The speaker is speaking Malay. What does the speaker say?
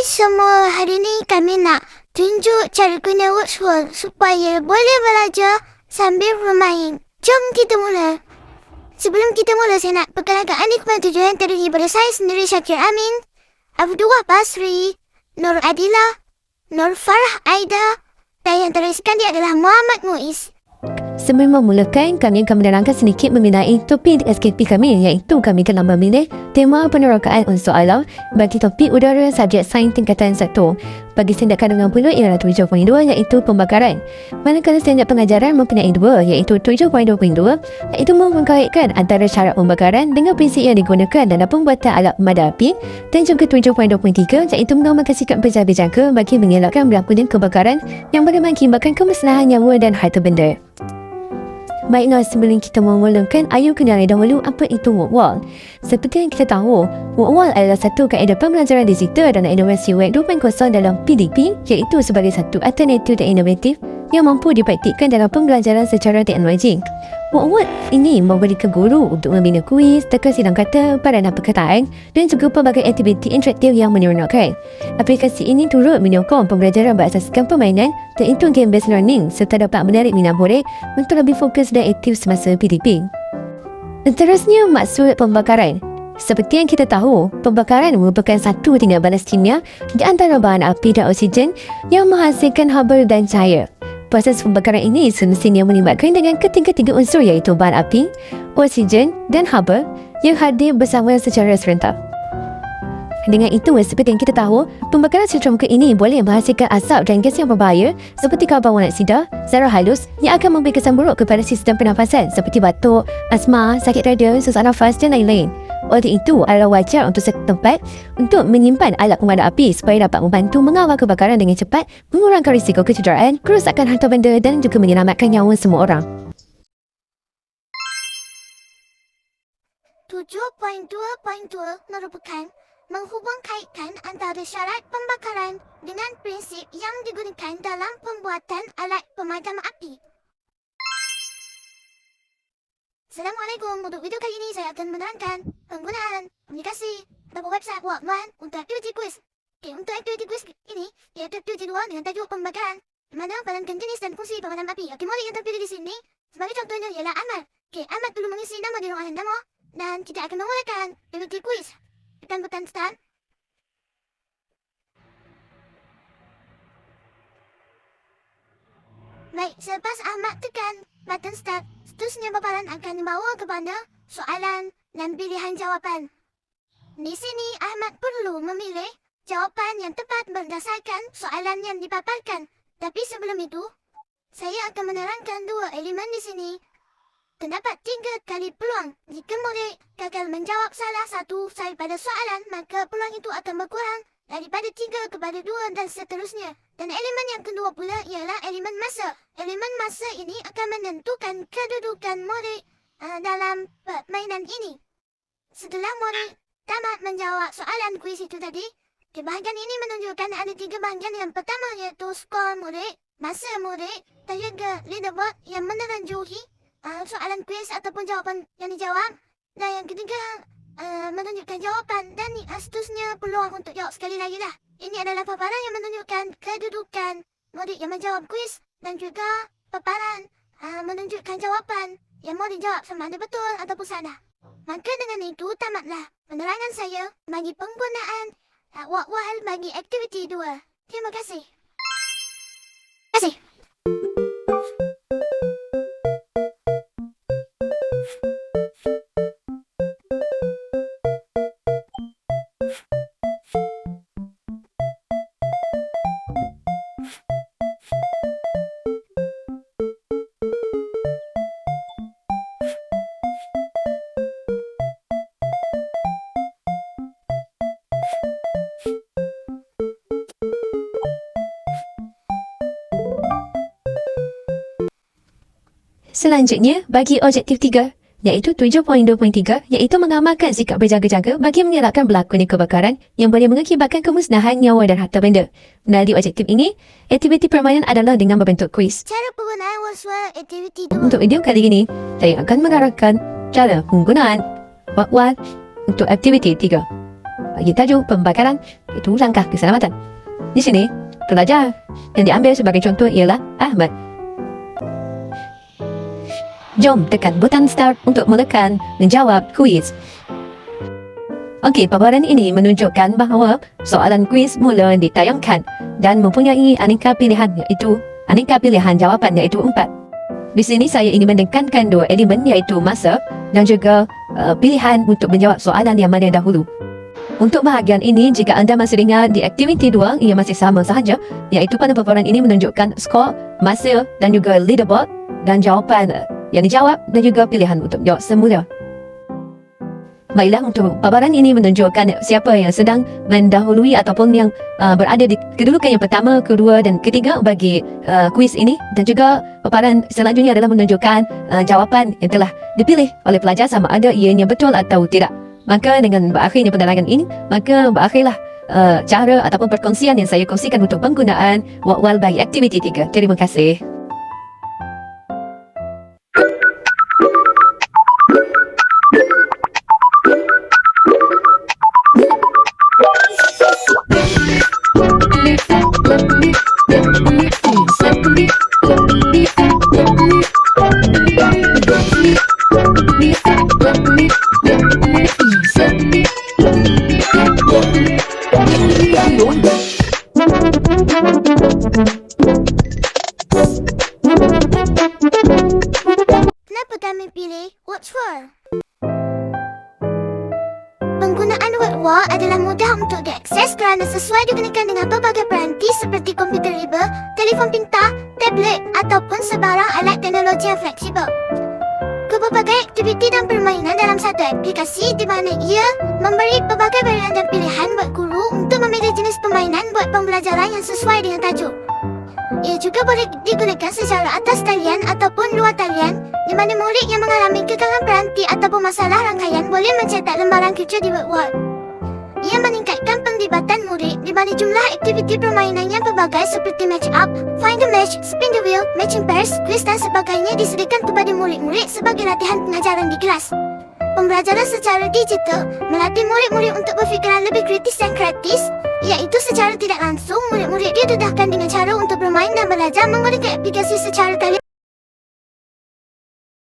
Semua, hari ni kami nak tunjuk cara guna Wordsworth supaya boleh belajar sambil bermain. Jom kita mula. Sebelum kita mula, saya nak perkenalkan anda tujuan terdiri daripada saya sendiri Syakir Amin, Abdullah Basri, Nur Adila, Nur Farah Aida dan yang terisikan dia adalah Muhammad Muiz. Sebelum memulakan, kami akan menerangkan sedikit mengenai topik SKP kami iaitu kami telah memilih tema penerokaan unsur alam bagi topik udara subjek sains tingkatan 1. Bagi sendak kandungan pula ialah 7.2 iaitu pembakaran. Manakala sendak pengajaran mempunyai 2 iaitu 7.2.2 iaitu mengkaitkan antara syarat pembakaran dengan prinsip yang digunakan dalam pembuatan alat pemadam api dan juga 7.2.3 iaitu mengamalkan sikap berjaga-jaga bagi mengelakkan berlakunya kebakaran yang boleh mengakibatkan kemusnahan nyawa dan harta benda. Baiklah sebelum kita memulakan, ayo kenali dahulu apa itu walk-wall. Seperti yang kita tahu, walk-wall adalah satu kaedah pembelajaran digital dan inovasi web 2.0 dalam PDP iaitu sebagai satu alternatif dan inovatif yang mampu dipraktikkan dalam pembelajaran secara teknologi. Walk-wall ini memberikan guru untuk membina kuis, teka sidang kata, peranan perkataan dan juga pelbagai aktiviti interaktif yang menyeronokkan. Aplikasi ini turut menyokong pembelajaran berasaskan permainan itu game-based learning serta dapat menarik minat murid untuk lebih fokus dan aktif semasa PDP. Seterusnya, maksud pembakaran. Seperti yang kita tahu, pembakaran merupakan satu tingkat balas kimia di antara bahan api dan oksigen yang menghasilkan haba dan cahaya. Proses pembakaran ini semestinya melibatkan dengan ketiga-tiga unsur iaitu bahan api, oksigen dan haba yang hadir bersama secara serentak. Dengan itu, seperti yang kita tahu, pembakaran secara muka ini boleh menghasilkan asap dan gas yang berbahaya seperti karbon monoksida, zarah halus yang akan memberi kesan buruk kepada sistem pernafasan seperti batuk, asma, sakit rada, sesak nafas dan lain-lain. Oleh itu, adalah wajar untuk setempat untuk menyimpan alat pemadam api supaya dapat membantu mengawal kebakaran dengan cepat, mengurangkan risiko kecederaan, kerosakan harta benda dan juga menyelamatkan nyawa semua orang. 7.2.2 merupakan menghubung kaitkan antara syarat pembakaran dengan prinsip yang digunakan dalam pembuatan alat pemadam api. Assalamualaikum. Untuk video kali ini saya akan menerangkan penggunaan aplikasi atau website Walkman untuk aktiviti kuis. Okay, untuk aktiviti kuis ini, iaitu aktiviti dua dengan tajuk pembakaran. Mana pelankan jenis dan fungsi pemadam api. Okey, model yang terpilih di sini sebagai contohnya ialah Ahmad. Okey, Ahmad perlu mengisi nama di ruangan demo dan kita akan memulakan aktiviti kuis. Tekan butang start. Baik, selepas Ahmad tekan button start, seterusnya paparan akan dibawa kepada soalan dan pilihan jawapan. Di sini Ahmad perlu memilih jawapan yang tepat berdasarkan soalan yang dipaparkan. Tapi sebelum itu, saya akan menerangkan dua elemen di sini. Terdapat tiga kali peluang. Jika murid gagal menjawab salah satu daripada soalan, maka peluang itu akan berkurang daripada tiga kepada dua dan seterusnya. Dan elemen yang kedua pula ialah elemen masa. Elemen masa ini akan menentukan kedudukan murid uh, dalam permainan ini. Setelah murid tamat menjawab soalan kuis itu tadi, di bahagian ini menunjukkan ada tiga bahagian. Yang pertama iaitu skor murid, masa murid dan juga leaderboard yang meneranjuhi uh, soalan kuis ataupun jawapan yang dijawab. Dan yang ketiga, uh, menunjukkan jawapan dan seterusnya peluang untuk jawab sekali lagi lah. Ini adalah paparan yang menunjukkan kedudukan murid yang menjawab kuis dan juga paparan uh, menunjukkan jawapan yang murid jawab sama ada betul ataupun salah. Maka dengan itu tamatlah penerangan saya bagi penggunaan uh, wak-wal bagi aktiviti dua. Terima kasih. Terima kasih. Selanjutnya, bagi objektif 3, iaitu 7.2.3, iaitu mengamalkan sikap berjaga-jaga bagi mengelakkan berlakunya kebakaran yang boleh mengakibatkan kemusnahan nyawa dan harta benda. Melalui objektif ini, aktiviti permainan adalah dengan berbentuk kuis. Cara penggunaan waswa aktiviti dua. Untuk video kali ini, saya akan mengarahkan cara penggunaan wakwal untuk aktiviti 3. bagi tajuk pembakaran itu langkah keselamatan. Di sini, pelajar yang diambil sebagai contoh ialah Ahmad. Jom tekan butang start untuk menekan menjawab kuis. Okey, paparan ini menunjukkan bahawa soalan kuis mula ditayangkan dan mempunyai aneka pilihan iaitu aneka pilihan jawapan iaitu empat. Di sini saya ingin menekankan dua elemen iaitu masa dan juga uh, pilihan untuk menjawab soalan yang mana dahulu. Untuk bahagian ini, jika anda masih ingat di aktiviti dua, ia masih sama sahaja iaitu pada paparan ini menunjukkan skor, masa dan juga leaderboard dan jawapan uh, yang dijawab dan juga pilihan untuk jawab semula. Baiklah untuk paparan ini menunjukkan siapa yang sedang mendahului ataupun yang uh, berada di kedudukan yang pertama, kedua dan ketiga bagi uh, kuis ini dan juga paparan selanjutnya adalah menunjukkan uh, jawapan yang telah dipilih oleh pelajar sama ada ianya betul atau tidak. Maka dengan berakhirnya penerangan ini, maka berakhirlah uh, cara ataupun perkongsian yang saya kongsikan untuk penggunaan wakwal bagi aktiviti tiga. Terima kasih. WordWall adalah mudah untuk diakses kerana sesuai digunakan dengan pelbagai peranti seperti komputer riba, telefon pintar, tablet ataupun sebarang alat teknologi yang fleksibel. Pelbagai aktiviti dan permainan dalam satu aplikasi di mana ia memberi pelbagai varian dan pilihan buat guru untuk memilih jenis permainan buat pembelajaran yang sesuai dengan tajuk. Ia juga boleh digunakan secara atas talian ataupun luar talian di mana murid yang mengalami kegagalan peranti ataupun masalah rangkaian boleh mencetak lembaran kerja di WordWall. Ia meningkatkan penglibatan murid di mana jumlah aktiviti permainan yang pelbagai seperti match up, find the match, spin the wheel, matching pairs, quiz dan sebagainya disediakan kepada murid-murid sebagai latihan pengajaran di kelas. Pembelajaran secara digital melatih murid-murid untuk berfikiran lebih kritis dan kreatis iaitu secara tidak langsung murid-murid didedahkan dengan cara untuk bermain dan belajar menggunakan aplikasi secara talian